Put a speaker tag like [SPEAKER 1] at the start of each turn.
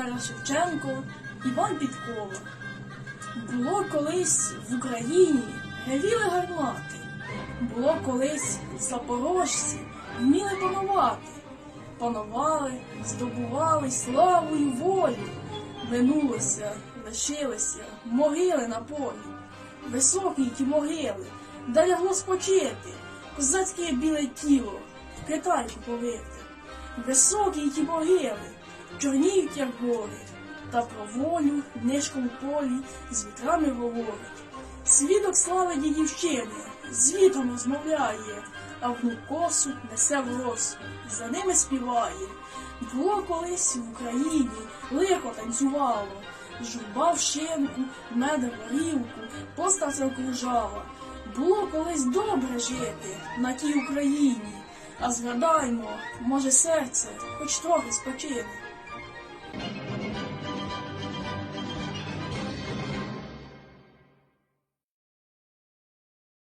[SPEAKER 1] Тарас Шевченко, Іван Підкова. Було колись в Україні ревіли гармати, було колись запорожці вміли панувати, панували, здобували славу і волю, минулося, лишилися могили на полі, високі ті могили, де лягло спочити, козацьке біле тіло в китайку повити, високі ті могили, чорніють як гори, та про волю нишком полі з вітрами говорить. Свідок слави дідівщини, з вітром розмовляє, а внук косу несе в росу, за ними співає. Було колись в Україні лихо танцювало, журба в шинку, меда горілку, постаться окружала. Було колись добре жити на тій Україні, а згадаймо, може серце хоч трохи спочине. Thank you.